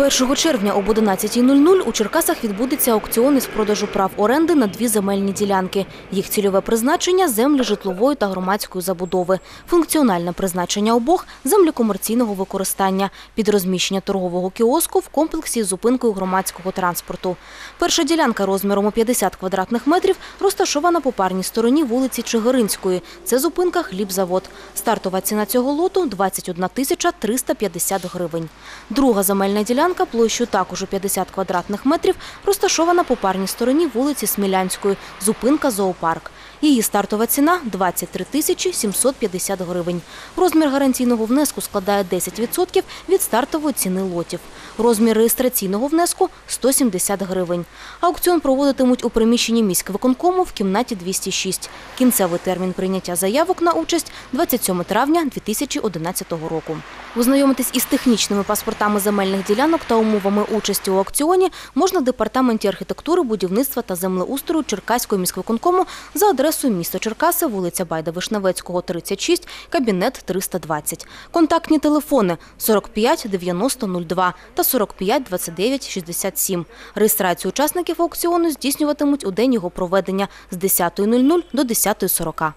1 червня об 11.00 у Черкасах відбудеться аукціон із продажу прав оренди на дві земельні ділянки. Їх цільове призначення – землі житлової та громадської забудови. Функціональне призначення обох – землі комерційного використання під розміщення торгового кіоску в комплексі з зупинкою громадського транспорту. Перша ділянка розміром у 50 квадратних метрів розташована по парній стороні вулиці Чигиринської. Це зупинка «Хлібзавод». Стартова ціна цього лоту – 21 тисяча 350 гривень. Друга земельна ділянка площею також у 50 квадратних метрів розташована по парній стороні вулиці Смілянської. Зупинка «Зоопарк». Її стартова ціна – 23 тисячі 750 гривень. Розмір гарантійного внеску складає 10% від стартової ціни лотів. Розмір реєстраційного внеску – 170 гривень. Аукціон проводитимуть у приміщенні міськвиконкому в кімнаті 206. Кінцевий термін прийняття заявок на участь – 27 травня 2011 року. Ознайомитись із технічними паспортами земельних ділянок та умовами участі у аукціоні можна в департаменті архітектури, будівництва та землеустрою Черкаського міськвиконкому за адресою місто Черкаси, вулиця Байда Вишневецького, 36, кабінет 320. Контактні телефони 45 90 02 та 45 29 67. Реєстрацію учасників аукціону здійснюватимуть у день його проведення з 10.00 до 10.40.